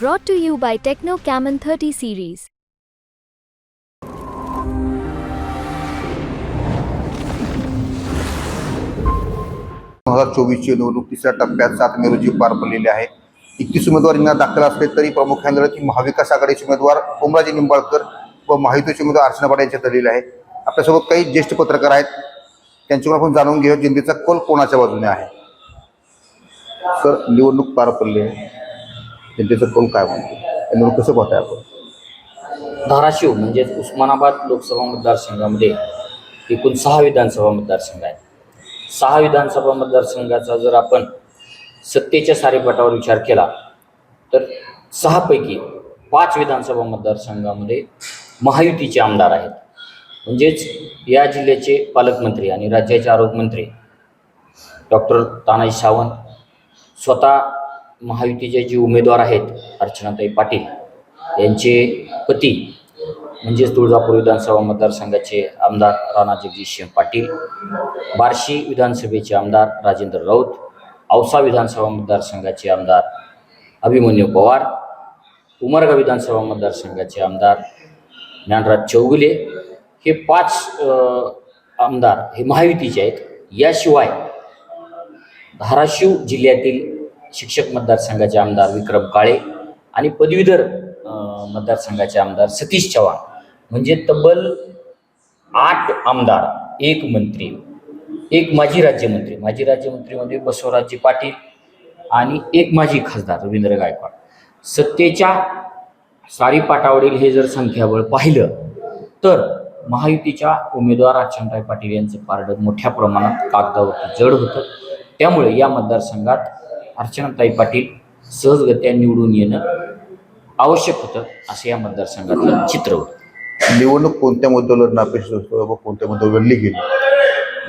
Brought to you by Techno Camon 30 series. दोन हजार चोवीसची निवडणूक तिसऱ्या टप्प्यात सात मे रोजी पार पडलेली आहे. एकतीस उमेदवारांना दाखल असले तरी प्रामुख्याने लढत महाविकास आघाडीचे उमेदवार ओमराजे निंबाळकर व महायुतीचे उमेदवार अर्चना पाटील यांच्यात दलील आहे. आपल्यासोबत काही ज्येष्ठ पत्रकार आहेत. त्यांच्याकडून आपण जाणून घेऊ जनतेचा कल कोणाच्या बाजूने आहे. सर निवडणूक पार पडली आहे. जनतेचं कोण काय म्हणतो? त्यांना कसं पाहताय आपण? धाराशिव म्हणजेच उस्मानाबाद लोकसभा मतदारसंघामध्ये एकूण सहा विधानसभा मतदारसंघ आहे सहा विधानसभा मतदारसंघाचा जर आपण सत्तेच्या सारेपटावर विचार केला तर सहापैकी पाच विधानसभा मतदारसंघामध्ये महायुतीचे आमदार आहेत. म्हणजेच या जिल्ह्याचे पालकमंत्री आणि राज्याचे आरोग्यमंत्री डॉक्टर तानाजी सावंत स्वतः महायुतीचे जे उमेदवार आहेत अर्चनाताई पाटील यांचे पती म्हणजेच तुळजापूर विधानसभा मतदारसंघाचे आमदार राणा जगदीशसिंह पाटील बार्शी विधानसभेचे आमदार राजेंद्र राऊत औसा विधानसभा मतदारसंघाचे आमदार अभिमन्यू पवार उमरगा विधानसभा मतदारसंघाचे आमदार ज्ञानराज चौगुले हे पाच आमदार हे महायुतीचे आहेत. याशिवाय धाराशिव जिल्ह्यातील शिक्षक मतदारसंघाचे आमदार विक्रम काळे आणि पदवीधर मतदारसंघाचे आमदार सतीश चव्हाण. म्हणजे तब्बल आठ आमदार एक मंत्री एक माजी राज्यमंत्री. माजी राज्यमंत्रीमध्ये बसवराजजी पाटील आणि एक माजी खासदार रवींद्र गायकवाड. सत्तेच्या सारीपाटावरील हे जर संख्याबळ पाहिलं तर महायुतीच्या उमेदवार अर्चनराय पाटील यांचं पारडं मोठ्या प्रमाणात कागदावरती जड होतं. त्यामुळे या मतदारसंघात अर्चनाताई पाटील सहजगत्या निवडून येणं आवश्यक होतं असं या मतदारसंघातलं चित्र होतं. निवडणूक कोणत्या मुद्द्यावर लढणं अपेक्षित असतं व कोणत्या मुद्द्यावर लढली गेली?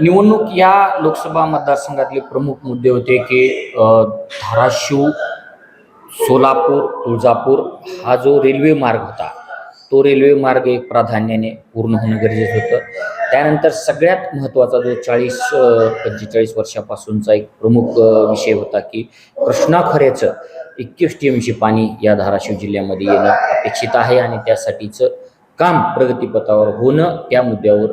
निवडणूक या लोकसभा मतदारसंघातले प्रमुख मुद्दे होते की धाराशिव सोलापूर तुळजापूर हा जो रेल्वे मार्ग होता तो रेल्वे मार्ग एक प्राधान्याने पूर्ण होणं गरजेचं होतं. त्यानंतर सगळ्यात महत्त्वाचा जो चाळीस पंचेचाळीस वर्षापासूनचा एक प्रमुख विषय होता की कृष्णा खऱ्याचं एकवीस टी एमची पाणी या धाराशिव जिल्ह्यामध्ये येणं अपेक्षित आहे आणि त्यासाठीचं काम प्रगतीपथावर होणं त्या मुद्द्यावर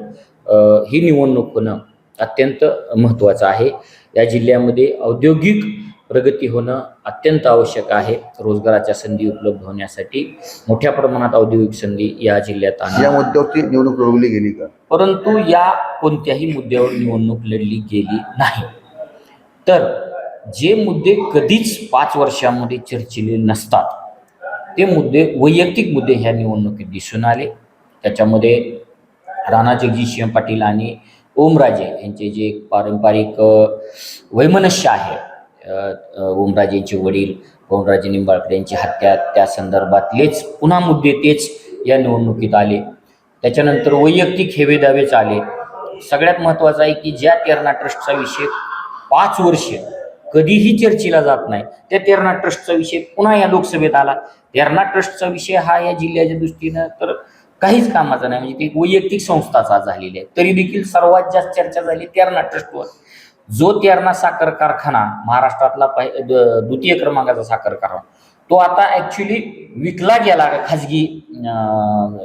ही निवडणूक होणं अत्यंत महत्त्वाचं आहे. या जिल्ह्यामध्ये औद्योगिक प्रगती होणं अत्यंत आवश्यक आहे. रोजगाराच्या संधी उपलब्ध होण्यासाठी मोठ्या प्रमाणात औद्योगिक संधी या जिल्ह्यात या मुद्द्यावरती निवडणूक लढवली गेली का? परंतु या कोणत्याही मुद्द्यावर निवडणूक लढली गेली नाही. तर जे मुद्दे कधीच पाच वर्षामध्ये चर्चिले नसतात ते मुद्दे वैयक्तिक मुद्दे ह्या निवडणुकीत दिसून आले. त्याच्यामध्ये राणा जगजितसिंह पाटील आणि ओमराजे यांचे जे पारंपरिक वैमनस्य आहे ओमराजेंचे वडील ओमराजे निंबाळकर यांची हत्या त्या संदर्भातलेच पुन्हा मुद्दे तेच या निवडणुकीत आले. त्याच्यानंतर वैयक्तिक हेवेदावेच आले. सगळ्यात महत्त्वाचं आहे की ज्या तेरणा ट्रस्टचा विषय पाच वर्ष कधीही चर्चेला जात नाही त्या तेरणा ट्रस्टचा विषय पुन्हा या लोकसभेत आला. तेरणा ट्रस्टचा विषय हा या जिल्ह्याच्या दृष्टीनं तर काहीच कामाचा नाही. म्हणजे ती वैयक्तिक संस्थाचा झालेली आहे. तरी देखील सर्वात जास्त चर्चा झाली तेरणा ट्रस्टवर. जो तेरणा साखर कारखाना महाराष्ट्रातला द्वितीय क्रमांकाचा साखर कारखाना तो आता ॲक्च्युली विकला गेला खाजगी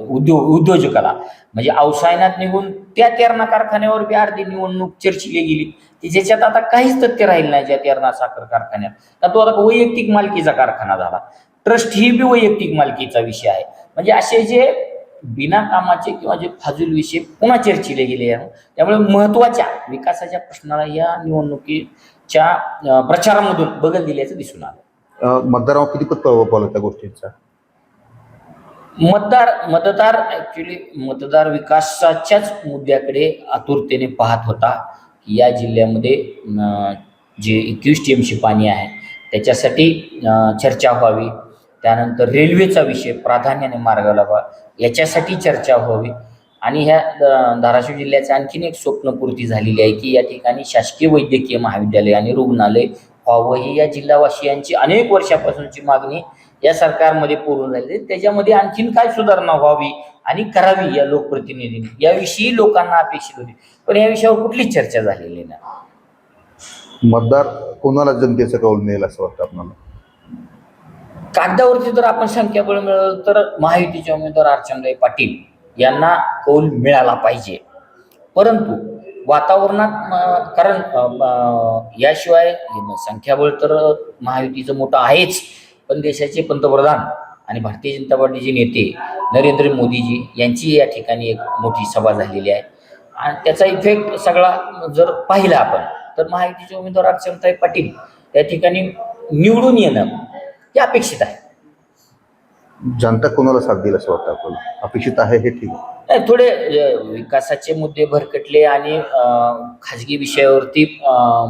उद्योग उद्योजकाला. म्हणजे अवसायनात निघून त्या तेरणा कारखान्यावर बी अर्धी निवडणूक चर्चिली गेली. की ज्याच्यात आता काहीच तथ्य राहील नाही ज्या तेरणा साखर कारखान्यात. तर तो आता वैयक्तिक मालकीचा कारखाना झाला. ट्रस्ट ही बी वैयक्तिक मालकीचा विषय आहे. म्हणजे असे जे बिना कामाचे किंवा जे फाजूल विषय पुन्हा चर्चिले गेले आहे? त्यामुळे महत्त्वाच्या विकासाच्या प्रश्नाला या निवडणुकीच्या प्रचारामधून बगल दिल्याचं दिसून आलं. अं, मतदारावर किती प्रभाव त्या गोष्टींचा? मतदार मतदार ॲक्च्युली मतदार विकासाच्याच मुद्द्याकडे आतुरतेने पाहत होता. की या जिल्ह्यामध्ये जे एकवीस टी एमशी पाणी आहे त्याच्यासाठी चर्चा व्हावी त्यानंतर रेल्वेचा विषय प्राधान्याने मार्गाला लावा याच्यासाठी चर्चा व्हावी. आणि ह्या धाराशिव जिल्ह्याचं आणखीन एक स्वप्नपूर्ती झालेली आहे की या ठिकाणी शासकीय वैद्यकीय महाविद्यालय आणि रुग्णालय व्हावं. ही या जिल्हावासियांची अनेक वर्षापासूनची मागणी या सरकारमध्ये पूर्ण झाली त्याच्यामध्ये आणखीन काय सुधारणा व्हावी आणि करावी या लोकप्रतिनिधींनी? याविषयी लोकांना अपेक्षित होती. पण या विषयावर कुठलीच चर्चा झालेली नाही. मतदार कोणाला जनतेचा कौल मिळेल असं वाटतं आपल्याला? कागदावरती जर आपण संख्याबळ मिळवलं तर महायुतीचे उमेदवार अर्चनराय पाटील यांना कौल मिळाला पाहिजे. परंतु वातावरणात कारण याशिवाय संख्याबळ तर महायुतीचं मोठं आहेच पण देशाचे पंतप्रधान आणि भारतीय जनता पार्टीचे नेते नरेंद्र मोदीजी यांची या ठिकाणी एक मोठी सभा झालेली आहे. आणि त्याचा इफेक्ट सगळा जर पाहिला आपण तर महायुतीचे उमेदवार अर्चनताई पाटील या ठिकाणी निवडून येणं हे अपेक्षित आहे. जनता कोणाला साथ देईल असं वाटतं आपल्याला अपेक्षित आहे हे ठीक आहे. नाही, थोडे विकासाचे मुद्दे भरकटले आणि खाजगी विषयावरती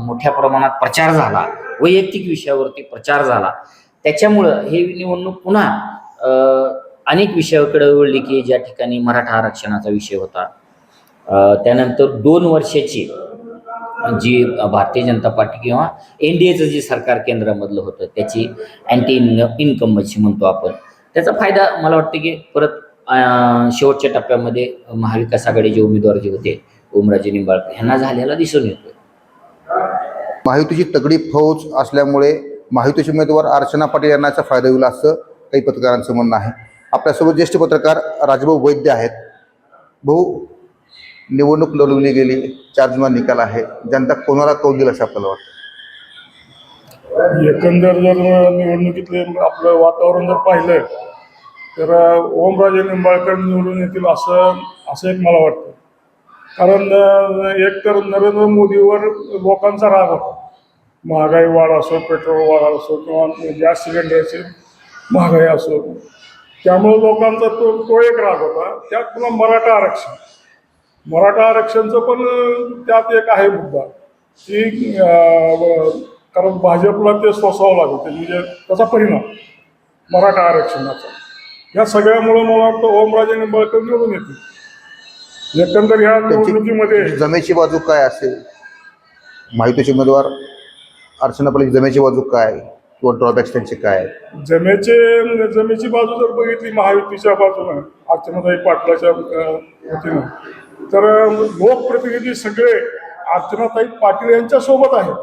मोठ्या प्रमाणात प्रचार झाला वैयक्तिक विषयावरती प्रचार झाला. त्याच्यामुळं हे निवडणूक पुन्हा अनेक विषयाकडे वळली की ज्या ठिकाणी मराठा आरक्षणाचा विषय होता. त्यानंतर दोन वर्षाची जी भारतीय जनता पार्टी किंवा एन डी एचं जे सरकार केंद्रामधलं होतं त्याची अँटी इन्कम्बन्सी म्हणतो आपण त्याचा फायदा मला वाटतं की परत शेवटच्या टप्प्यामध्ये महाविकास आघाडीचे उमेदवार जे होते ओमराजे निंबाळकर ह्यांना झालेला दिसून येतो महायुतीची तगडी फौज असल्यामुळे महायुतीचे उमेदवार अर्चना पाटील यांनाचा फायदा होईल असं काही पत्रकारांचं म्हणणं आहे. आपल्यासोबत ज्येष्ठ पत्रकार राजभाऊ वैद्य आहेत. भाऊ निवडणूक लढवली गेली चार जुना निकाल आहे जनता कोणाला कौल दिला असं आपल्याला वाटतं? एकंदर जर निवडणुकीतले आपलं वातावरण जर पाहिलं तर ओमराजे निंबाळकर निवडून येतील असं असं एक मला वाटतं. कारण एक तर नरेंद्र मोदीवर लोकांचा राग होता. महागाई वाढ असो पेट्रोल वाढ असो किंवा गॅस सिलेंडरची महागाई असो. त्यामुळे लोकांचा तो तो एक राग होता. त्यात पुन्हा मराठा आरक्षण. मराठा आरक्षणचं पण त्यात एक आहे मुद्दा. की कारण भाजपला ते सोसावं लागतं. ते म्हणजे त्याचा परिणाम मराठा आरक्षणाचा. या सगळ्यामुळे मला वाटतं ओमराजे निंबाळकर निवडून येतील. एकंदर ह्या निवडणुकीमध्ये जमेची बाजू काय असेल? महायुतीचे उमेदवार अर्चना पाटील जमेची बाजू काय? किंवा ड्रॉबॅक्स त्यांचे काय? जमेचे जमेची बाजू जर बघितली महायुतीच्या बाजूनं अर्चनाताई पाटलाच्या वतीनं तर लोकप्रतिनिधी सगळे अर्चनाताई पाटील यांच्या सोबत आहेत.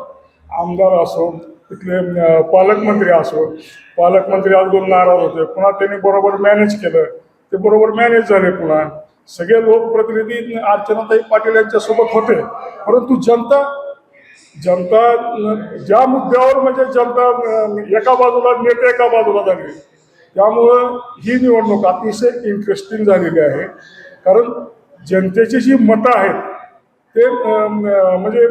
आमदार असो तिथले पालकमंत्री असो पालकमंत्री अगोदर नाराज होते. पुन्हा त्यांनी बरोबर मॅनेज केलं. ते बरोबर मॅनेज झाले पुन्हा. सगळे लोकप्रतिनिधी अर्चनाताई पाटील यांच्यासोबत होते. परंतु जनता जनता ज्या मुद्द्यावर म्हणजे जनता एका बाजूला नेते एका बाजूला झाले त्यामुळं ही निवडणूक अतिशय इंटरेस्टिंग झालेली आहे. कारण जनतेची जी मतं आहेत ते म्हणजे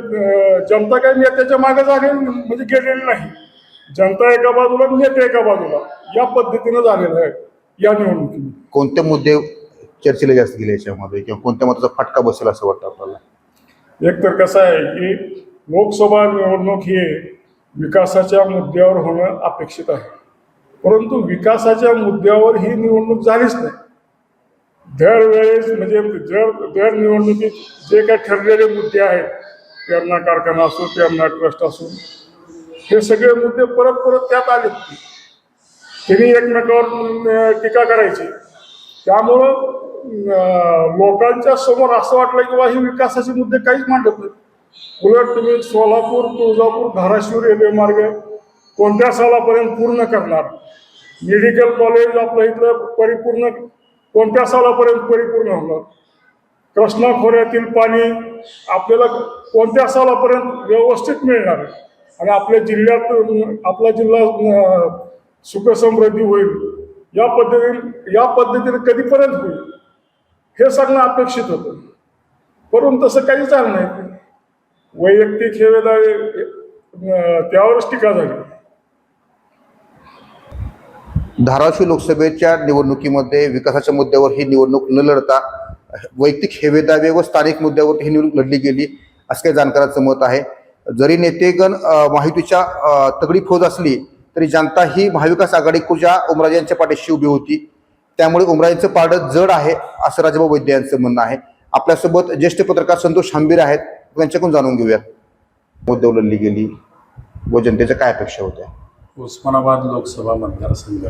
जनता काही नेत्याच्या मागे झाले म्हणजे गेलेली नाही. जनता एका बाजूला नेते एका बाजूला. या पद्धतीनं झालेलं आहे या निवडणुकीमध्ये. कोणते मुद्दे चर्चेला जास्त गेले याच्यामध्ये? किंवा कोणत्या मताचा फटका बसेल असं वाटतं आपल्याला? एक तर कसं आहे की लोकसभा निवडणूक ही विकासाच्या मुद्द्यावर होणं अपेक्षित आहे. परंतु विकासाच्या मुद्द्यावर ही निवडणूक झालीच नाही. दरवेळेस म्हणजे जर दर निवडणुकीत जे काही ठरलेले मुद्दे आहेत पेरणा कारखाना असो पेरणा ट्रस्ट असो हे सगळे मुद्दे परत परत त्यात आले त्यांनी एकमेकावर टीका करायची. त्यामुळं लोकांच्या समोर असं वाटलं की बा हे विकासाचे मुद्दे काहीच मांडत नाही उलट तुम्ही सोलापूर तुळजापूर धाराशिव रेल्वे मार्ग कोणत्या सालापर्यंत पूर्ण करणार? मेडिकल कॉलेज आपलं इथलं परिपूर्ण कोणत्या सालापर्यंत परिपूर्ण होणार? कृष्णा खोऱ्यातील पाणी आपल्याला कोणत्या सालापर्यंत व्यवस्थित मिळणार? आणि आपल्या जिल्ह्यात आपला जिल्हा सुखसमृद्धी होईल या पद्धतीने या पद्धतीने कधीपर्यंत होईल हे सांगणं अपेक्षित होतं. परंतु तसं काही झालं नाही. वैयक्तिक हे त्यावरच टीका झाली. धाराशिव लोकसभेच्या निवडणुकीमध्ये विकासाच्या मुद्द्यावर ही निवडणूक न लढता वैयक्तिक हेवेदावे व स्थानिक मुद्द्यावर ही निवडणूक लढली गेली असं काही जाणकाराचं मत आहे. जरी नेतेगण माहितीच्या तगडी फौज असली तरी जनता ही महाविकास आघाडीच्या उमराजे यांच्या पाठीशी उभी होती. त्यामुळे उमराजेंचं पारडं जड आहे असं राजाभाऊ वैद्य यांचं म्हणणं आहे. आपल्यासोबत ज्येष्ठ पत्रकार संतोष हांबीर आहेत. त्यांच्याकडून जाणून घेऊयात. मुद्द्यावर लढली गेली व जनतेच्या काय अपेक्षा होत्या? उस्मानाबाद लोकसभा मतदारसंघ.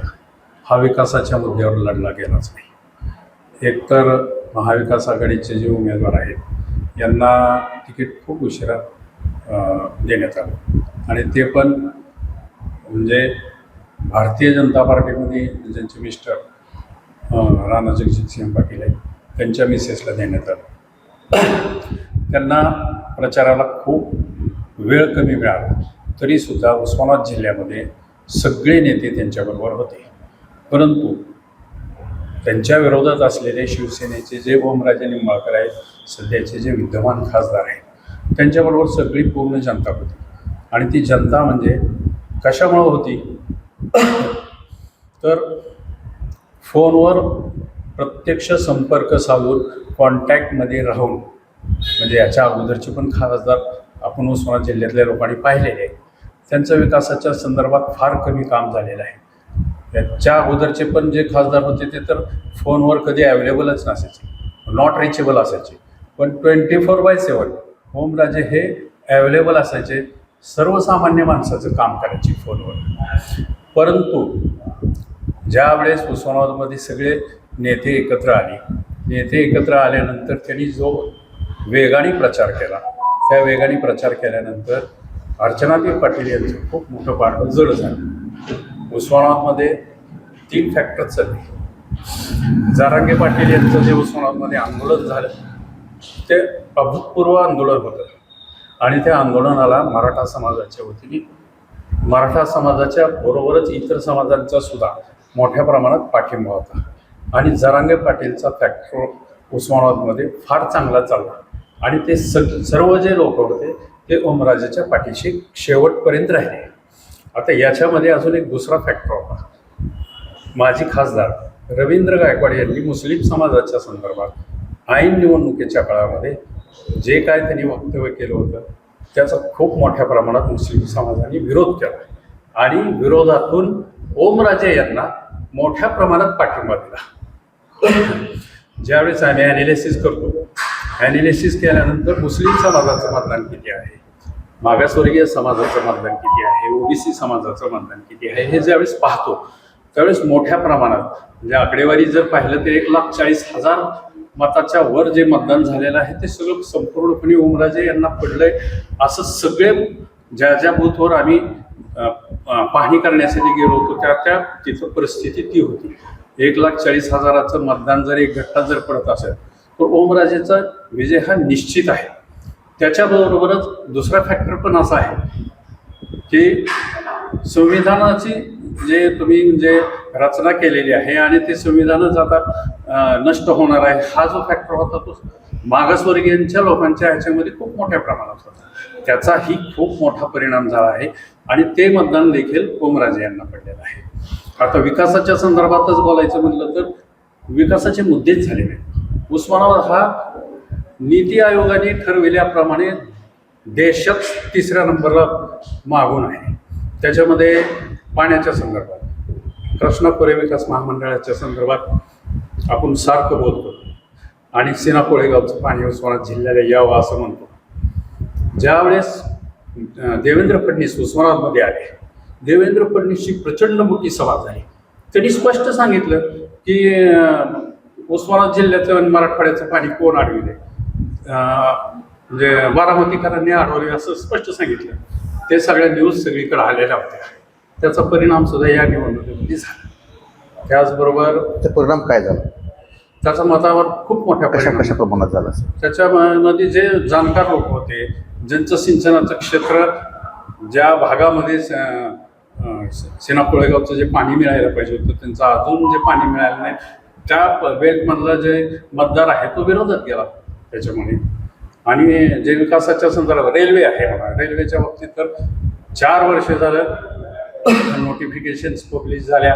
हा विकासाच्या मुद्द्यावर लढला गेलाच नाही. एकतर महाविकास आघाडीचे जे उमेदवार आहेत यांना तिकीट खूप उशिरा देण्यात आलं. आणि ते पण म्हणजे भारतीय जनता पार्टीमध्ये ज्यांचे मिस्टर राणा जगजितसिंह पाटील आहेत त्यांच्या मिसेसला देण्यात आलं. त्यांना प्रचाराला खूप वेळ कमी मिळाला. तरीसुद्धा उस्मानाबाद जिल्ह्यामध्ये सगळे नेते त्यांच्याबरोबर होते. परंतु त्यांच्या विरोधात असलेले शिवसेनेचे जे ओमराजे निंबाळकर आहेत सध्याचे जे विद्यमान खासदार आहेत त्यांच्याबरोबर सगळी पूर्ण जनता होती. आणि ती जनता म्हणजे कशामुळं होती? तर फोनवर प्रत्यक्ष संपर्क साधून कॉन्टॅक्टमध्ये राहून म्हणजे याच्या अगोदरचे पण खासदार आपण उस्मानाबाद जिल्ह्यातल्या लोकांनी पाहिलेले आहेत. त्यांचं विकासाच्या संदर्भात फार कमी काम झालेलं आहे. याच्या अगोदरचे पण जे खासदार होते ते तर फोनवर कधी अवेलेबलच नसायचे. नॉट रिचेबल असायचे. पण ट्वेंटी फोर बाय सेवन होमराजे हे अवेलेबल असायचे सर्वसामान्य माणसाचं काम करायचे फोनवर. परंतु ज्या वेळेस उस्मानाबादमध्ये सगळे नेते एकत्र आले नेते एकत्र आल्यानंतर त्यांनी जो वेगाने प्रचार केला त्या वेगाने प्रचार केल्यानंतर अर्चनादेव पाटील यांचं खूप मोठं पाठ जड झालं. उस्मानाबादमध्ये तीन फॅक्टर चालले. जारांगे पाटील यांचं जे उस्मानाबादमध्ये आंदोलन झालं ते अभूतपूर्व आंदोलन होतं. आणि त्या आंदोलनाला मराठा समाजाच्या वतीने मराठा समाजाच्या बरोबरच इतर समाजांचा सुद्धा मोठ्या प्रमाणात पाठिंबा होता. आणि जरांगे पाटीलचा फॅक्टर उस्मानाबादमध्ये फार चांगला चालला. आणि ते सग सर्व जे लोक होते ते ओमराजेच्या पाठीशी शेवटपर्यंत राहिले. आता याच्यामध्ये अजून एक दुसरा फॅक्टर होता. माजी खासदार रवींद्र गायकवाड यांनी मुस्लिम समाजाच्या संदर्भात ऐन निवडणुकीच्या काळामध्ये जे काय त्यांनी वक्तव्य केलं होतं त्याचा खूप मोठ्या प्रमाणात मुस्लिम समाजाने विरोध केला. आणि विरोधातून ओमराजे यांना मोठ्या प्रमाणात पाठिंबा दिला. ज्यावेळेस आम्ही ॲनालिसिस करतो ॲनालिसिस केल्यानंतर मुस्लिम समाजाचं मतदान किती आहे मागासवर्गीय समाजाचं मतदान किती आहे? ओबीसी समाजाचं मतदान किती आहे? हे ज्यावेळेस पाहतो त्यावेळेस मोठ्या प्रमाणात म्हणजे आकडेवारी जर पाहिलं तर एक लाख चाळीस हजार मताच्या वर जे मतदान झालेलं आहे ते सगळं संपूर्णपणे ओमराजे यांना पडलंय. असं सगळे ज्या ज्या बूथवर आम्ही पाहणी करण्यासाठी गेलो होतो त्या त्या तिथं परिस्थिती ती होती. एक लाख चाळीस हजाराचं मतदान जर एक घट्टा जर पडत असेल तर ओमराजेचा विजय हा निश्चित आहे. त्याच्याबरोबरच दुसरा फॅक्टर पण असा आहे की संविधानाची जे तुम्ही म्हणजे रचना केलेली आहे आणि ते संविधानच आता नष्ट होणार आहे हा जो फॅक्टर होता तो मागासवर्गीयांच्या लोकांच्या ह्याच्यामध्ये खूप मोठ्या प्रमाणात होता. त्याचाही खूप मोठा परिणाम झाला आहे आणि ते मतदान देखील ओमराजे यांना पडलेलं आहे. आता विकासाच्या संदर्भातच बोलायचं म्हटलं तर विकासाचे मुद्देच झाले नाही उस्मानाबाद हा नीती आयोगाने ठरविल्याप्रमाणे देशात तिसऱ्या नंबरला मागून आहे. त्याच्यामध्ये पाण्याच्या संदर्भात कृष्णा खोरे विकास महामंडळाच्या संदर्भात आपण सारखं बोलतो आणि सीना कोळेगावचं पाणी उस्मानात जिल्ह्याला यावं असं म्हणतो. ज्यावेळेस देवेंद्र फडणवीस उस्मानाबादमध्ये आले देवेंद्र फडणवीसची प्रचंड मोठी सभा झाली. त्यांनी स्पष्ट सांगितलं की उस्मानाबाद जिल्ह्याचं आणि मराठवाड्याचं पाणी कोण अडविले म्हणजे बारामतीकरांनी अडवले असं स्पष्ट सांगितलं. ते सगळ्या न्यूज सगळीकडे आलेल्या होत्या. त्याचा परिणाम सुद्धा या निवडणुकीमध्ये झाला. त्याचबरोबर त्याचा परिणाम काय झाला? त्याचा मतावर खूप मोठ्या कशा कशा प्रमाणात झाला? त्याच्यामध्ये जे जाणकार लोक होते ज्यांचं सिंचनाचं क्षेत्र ज्या भागामध्ये सेना कोळेगावचं जे पाणी मिळायला पाहिजे होतं त्यांचं अजून जे पाणी मिळालं नाही त्या बेल्टमधला जे मतदार आहे तो विरोधात गेला. त्याच्यामुळे. आणि जे विकासाच्या संदर्भात रेल्वे आहे म्हणा रेल्वेच्या बाबतीत तर चार वर्ष झालं नोटिफिकेशन्स पब्लिश झाल्या.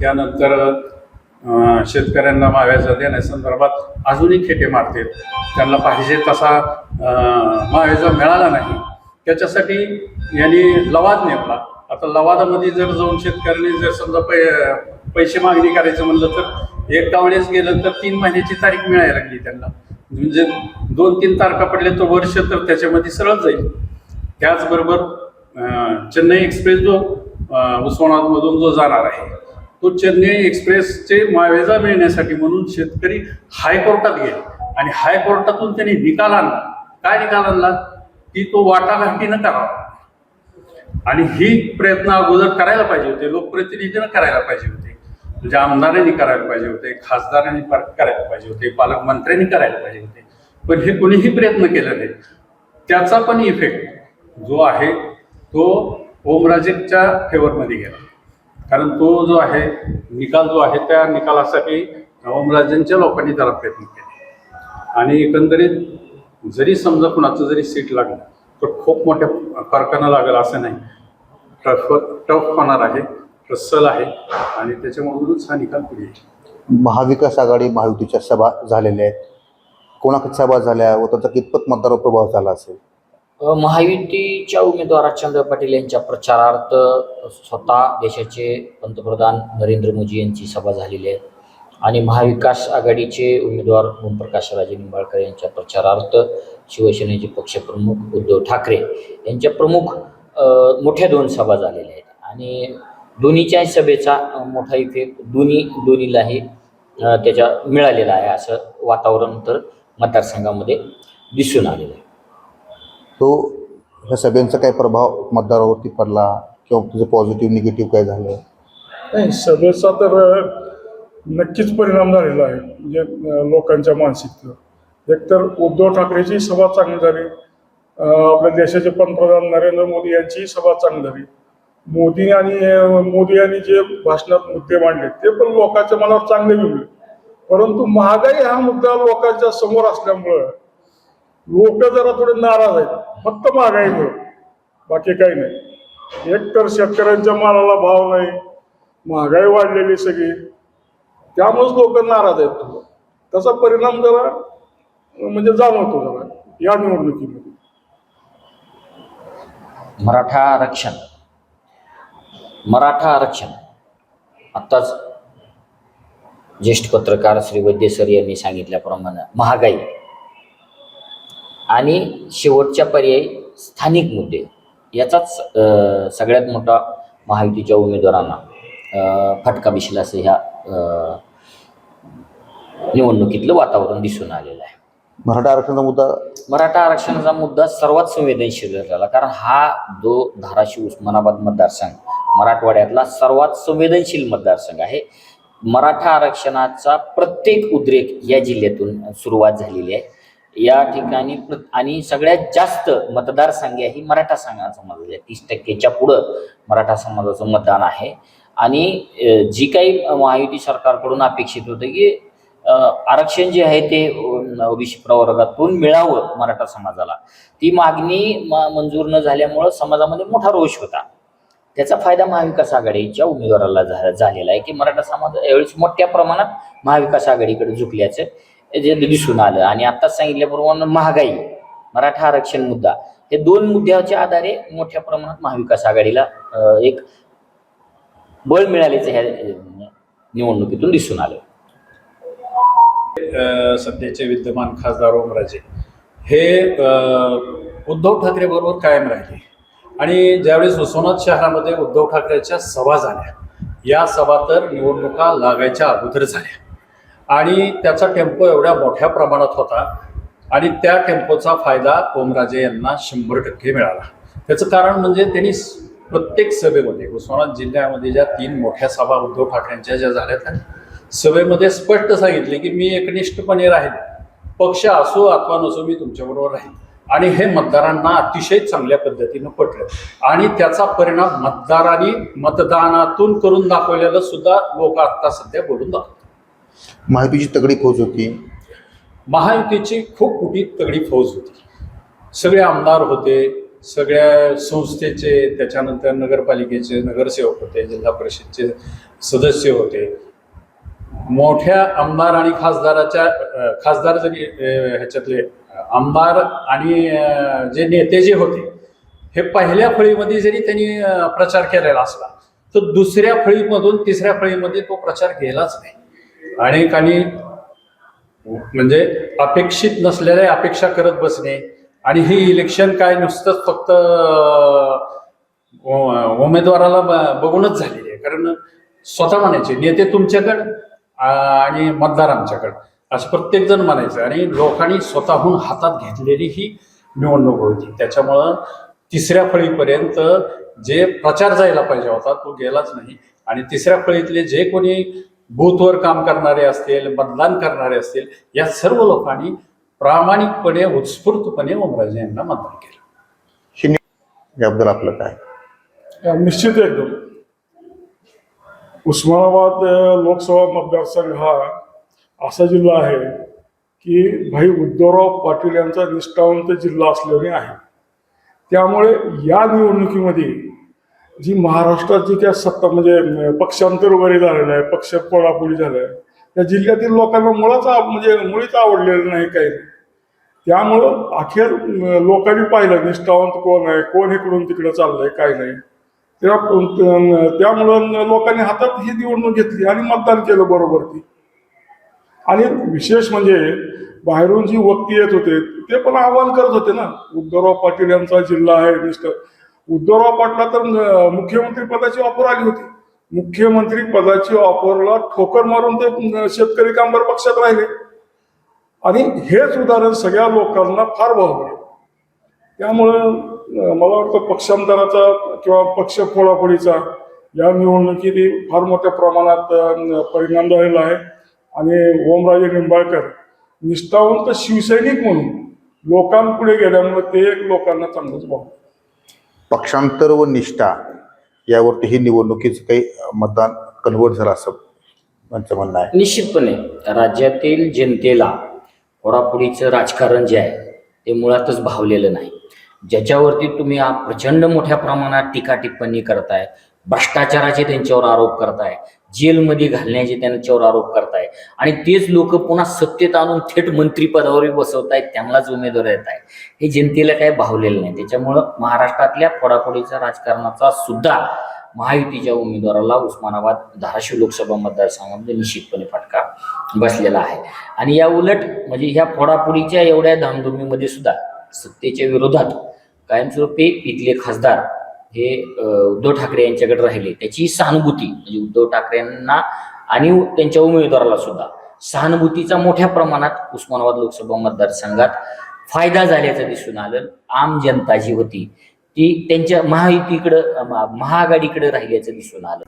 त्यानंतर शेतकऱ्यांना माव्याचा देण्यासंदर्भात अजूनही खेटे मारतात. त्यांना पाहिजे तसा अं, माव्याजा मिळाला नाही. त्याच्यासाठी यांनी लवाद नेमला. आता लवादामध्ये जर जाऊन शेतकऱ्यांनी जर समजा पै पैसे मागणी करायचं म्हणलं तर एक वेळेस गेलं तर तीन महिन्याची तारीख मिळायला लागली त्यांना. म्हणजे दोन तीन तारखा पडले तर वर्ष तर त्याच्यामध्ये सरळ जाईल. त्याचबरोबर अं, चेन्नई एक्सप्रेस जो उस्मानाबादमधून जो जाणार आहे तो चेन्नई एक्सप्रेसचे मावेजा मिळण्यासाठी म्हणून शेतकरी हायकोर्टात गेले. आणि हायकोर्टातून त्यांनी निकाल आणला. काय निकाल आणला? की तो वाटाघाटीनं करावा. आणि ही प्रयत्न अगोदर करायला पाहिजे होते. लोकप्रतिनिधीनं करायला पाहिजे होते. म्हणजे आमदारांनी करायला पाहिजे होते खासदारांनी करायला पाहिजे होते पालकमंत्र्यांनी करायला पाहिजे होते पण हे कोणीही प्रयत्न केला नाही. त्याचा पण इफेक्ट जो आहे तो ओमराजेच्या फेवरमध्ये गेला. कारण तो जो आहे निकाल जो आहे त्या निकालासाठी ओमराजेंच्या लोकांनी त्याला प्रयत्न केले. आणि एकंदरीत जरी समजा कुणाचं जरी सीट लागलं तर खूप मोठ्या फरकानं लागेल असं नाही. टफ टफ होणार आहे. रस्सल आहे आणि त्याच्यामधूनच हा निकाल पुढे येईल. महाविकास आघाडी महायुतीच्या सभा झालेल्या आहेत. कोणाकडे सभा झाल्या व त्याचा कितपत मतदारावर प्रभाव झाला असेल? महायुतीच्या उमेदवार चंद्र पाटील यांच्या प्रचारार्थ स्वतः देशाचे पंतप्रधान नरेंद्र मोदी यांची सभा झालेली आहे. आणि महाविकास आघाडीचे उमेदवार ओमप्रकाश राजे निंबाळकर यांच्या प्रचारार्थ शिवसेनेचे पक्षप्रमुख उद्धव ठाकरे यांच्या प्रमुख मोठ्या दोन सभा झालेल्या आहेत. आणि दोन्हीच्या सभेचा मोठा इफेक्ट दोन्ही दोन्हीलाही त्याच्या मिळालेला आहे असं वातावरण तर मतदारसंघामध्ये दिसून आलेलं आहे. तो ह्या सभेचा काय प्रभाव मतदारावरती पडला किंवा त्याचं पॉझिटिव्ह निगेटिव्ह काय झालं? नाही सभेचा तर नक्कीच परिणाम झालेला आहे म्हणजे लोकांच्या मानसिकतेवर. एकतर उद्धव ठाकरेची सभा चांगली झाली आपल्या देशाचे पंतप्रधान नरेंद्र मोदी यांचीही सभा चांगली झाली. मोदी आणि मोदी यांनी जे भाषणात मुद्दे मांडले ते पण लोकांच्या मनावर चांगले विमले परंतु महागाई हा मुद्दा लोकांच्या समोर असल्यामुळं लोक जरा थोडे नाराज आहेत. फक्त महागाईमुळे बाकी काही नाही. एक तर शेतकऱ्यांच्या मालाला भाव नाही महागाई वाढलेली सगळी. त्यामुळेच लोक नाराज आहेत. त्याचा परिणाम जरा म्हणजे जाणवतो जरा या निवडणुकीमध्ये. मराठा आरक्षण. मराठा आरक्षण. आत्ताच ज्येष्ठ पत्रकार श्री वैद्य सर यांनी सांगितल्याप्रमाणे महागाई. आणि शेवटच्या पर्यायी स्थानिक मुद्दे. याचाच सगळ्यात मोठा महायुतीच्या उमेदवारांना फटका बसला असं ह्या निवडणुकीतलं वातावरण दिसून आलेलं आहे. मराठा आरक्षणाचा मुद्दा? मराठा आरक्षणाचा मुद्दा सर्वात संवेदनशील झाला कारण हा जो धाराशिव उस्मानाबाद मतदारसंघ मराठवाड्यातला सर्वात संवेदनशील मतदारसंघ आहे. मराठा आरक्षणाचा प्रत्येक उद्रेक या जिल्ह्यातून सुरुवात झालेली आहे. या ठिकाणी प्र आणि सगळ्यात जास्त मतदारसंख्या ही मराठा संघाचा मतदार आहे. तीस टक्केच्या पुढं मराठा समाजाचं मतदान आहे. आणि जी काही महायुती सरकारकडून अपेक्षित होतं की आरक्षण जे आहे ते ओबीसी प्रवर्गातून मिळावं मराठा समाजाला. ती मागणी मंजूर न झाल्यामुळं समाजामध्ये मोठा रोष होता. त्याचा फायदा महाविकास आघाडीच्या उमेदवाराला झालेला आहे की मराठा समाज यावेळेस मोठ्या प्रमाणात महाविकास आघाडीकडे झुकल्याचं जे दिसून आलं. आणि आत्ताच सांगितल्याप्रमाणे महागाई मराठा आरक्षण मुद्दा हे दोन मुद्द्याच्या आधारे मोठ्या प्रमाणात महाविकास आघाडीला एक बळ मिळाल्याचं ह्या निवडणुकीतून दिसून आलं. सध्याचे विद्यमान खासदार ओमराजे हे उद्धव ठाकरे बरोबर कायम राहिले. आणि ज्यावेळेस उस्मानाबाद शहरामध्ये उद्धव ठाकरेच्या सभा झाल्या या सभा तर निवडणुका लागायच्या अगोदर झाल्या. आणि त्याचा टेम्पो एवढ्या मोठ्या प्रमाणात होता आणि त्या टेम्पोचा फायदा ओमराजे यांना शंभर टक्के मिळाला. त्याचं कारण म्हणजे त्यांनी प्रत्येक सभेमध्ये उस्मानाबाद जिल्ह्यामध्ये ज्या तीन मोठ्या सभा उद्धव ठाकरेंच्या ज्या झाल्या त्या सभेमध्ये स्पष्ट सांगितले की मी एकनिष्ठपणे राहील पक्ष असो अथवा नसो मी तुमच्याबरोबर राहील आणि हे मतदारांना अतिशय चांगल्या पद्धतीनं पटलं. आणि त्याचा परिणाम मतदारांनी मतदानातून करून दाखवलेलं सुद्धा लोक आता सध्या बोलून दाखवतात. महायुतीची तगडी फौज होती. महायुतीची खूप मोठी तगडी फौज होती. सगळे आमदार होते सगळ्या संस्थेचे त्याच्यानंतर नगरपालिकेचे नगरसेवक होते जिल्हा परिषदचे सदस्य होते. मोठ्या आमदार आणि खासदाराच्या खासदार जरी ह्याच्यातले आमदार आणि जे नेते जे होते हे पहिल्या फळीमध्ये जरी त्यांनी प्रचार केलेला असला तर दुसऱ्या फळीमधून तिसऱ्या फळीमध्ये तो प्रचार गेलाच नाही. अनेकांनी म्हणजे अपेक्षित नसलेल्या अपेक्षा करत बसणे आणि हे इलेक्शन काय नुसतंच फक्त उमेदवाराला ब- बघूनच झालेली आहे. कारण स्वतः म्हणायचे नेते तुमच्याकडं आणि मतदार आमच्याकडं. असं प्रत्येक जण म्हणायचं आणि लोकांनी स्वतःहून हातात घेतलेली ही निवडणूक होती. त्याच्यामुळं तिसऱ्या फळीपर्यंत जे प्रचार जायला पाहिजे होता तो गेलाच नाही. आणि तिसऱ्या फळीतले जे कोणी बूथवर काम करणारे असतील मतदान करणारे असतील या सर्व लोकांनी प्रामाणिकपणे उत्स्फूर्तपणे ओमराजे यांना मतदान केलं. याबद्दल आपलं काय? निश्चित एकदम. उस्मानाबाद लोकसभा मतदारसंघ हा असा जिल्हा आहे की भाई उद्धवराव पाटील यांचा निष्ठावंत जिल्हा असल्याने आहे. त्यामुळे या निवडणुकीमध्ये जी महाराष्ट्रात जी सत्ता म्हणजे पक्षांतर वगैरे झालेलं आहे पक्ष पोळापोळी झालं आहे त्या जिल्ह्यातील लोकांना मुळाच म्हणजे मुळीच आवडलेलं नाही काही. त्यामुळं अखेर लोकांनी पाहिलं निष्ठावंत कोण आहे कोण इकडून तिकडं चाललंय काय नाही. त्या त्यामुळं लोकांनी हातात ही निवडणूक घेतली आणि मतदान केलं बरोबर ती आणि विशेष म्हणजे बाहेरून जी वक्ती येत होते ते पण आव्हान करत होते ना. उद्धवराव पाटील यांचा जिल्हा आहे मिस्टर. उद्धवराव पाटला तर मुख्यमंत्री पदाची ऑफर आली होती. मुख्यमंत्री पदाची ऑफरला ठोकर मारून ते शेतकरी कामगार पक्षात राहिले. आणि हेच उदाहरण सगळ्या लोकांना फार भावले. त्यामुळं मला वाटतं पक्षांतराचा किंवा पक्ष फोडाफोडीचा या निवडणुकीत फार मोठ्या प्रमाणात परिणाम झालेला आहे. आणि ओमराजे निंबाळकर निष्ठावंत शिवसैनिक म्हणून लोकांपुढे गेल्यामुळे ते एक लोकांना चांगलंच भाव पक्षांतर व निष्ठा यावरती ही निवडणुकीचं काही मतदान कन्वर्ट झालं असं त्यांचं म्हणणं आहे. निश्चितपणे राज्यातील जनतेला फोडाफोडीचं राजकारण जे आहे ते मुळातच भावलेलं नाही. ज्याच्यावरती तुम्ही प्रचंड मोठ्या प्रमाणात टीका टिप्पणी करताय भ्रष्टाचाराचे त्यांच्यावर आरोप करताय जेलमध्ये घालण्याचे त्यांच्यावर आरोप करताय आणि तेच लोक पुन्हा सत्तेत आणून थेट मंत्रिपदावर बसवतायत त्यांनाच उमेदवार येत आहे हे जनतेला काही भावलेलं नाही. त्याच्यामुळं महाराष्ट्रातल्या फोडाफोडीच्या राजकारणाचा सुद्धा महायुतीच्या उमेदवाराला उस्मानाबाद धाराशिव लोकसभा मतदारसंघामध्ये निश्चितपणे फटका बसलेला आहे. आणि या उलट म्हणजे ह्या फोडाफोडीच्या एवढ्या धामधुमीमध्ये सुद्धा सत्तेच्या विरोधात कायमस्वरूपी इथले खासदार हे उद्धव ठाकरे यांच्याकडे राहिले. त्याची सहानुभूती म्हणजे उद्धव ठाकरेंना आणि त्यांच्या उमेदवाराला सुद्धा सहानुभूतीचा मोठ्या प्रमाणात उस्मानाबाद लोकसभा मतदारसंघात फायदा झाल्याचं दिसून आलं. आम जनता जी होती ती त्यांच्या महायुतीकडं महाआघाडीकडे राहिल्याचं दिसून आलं.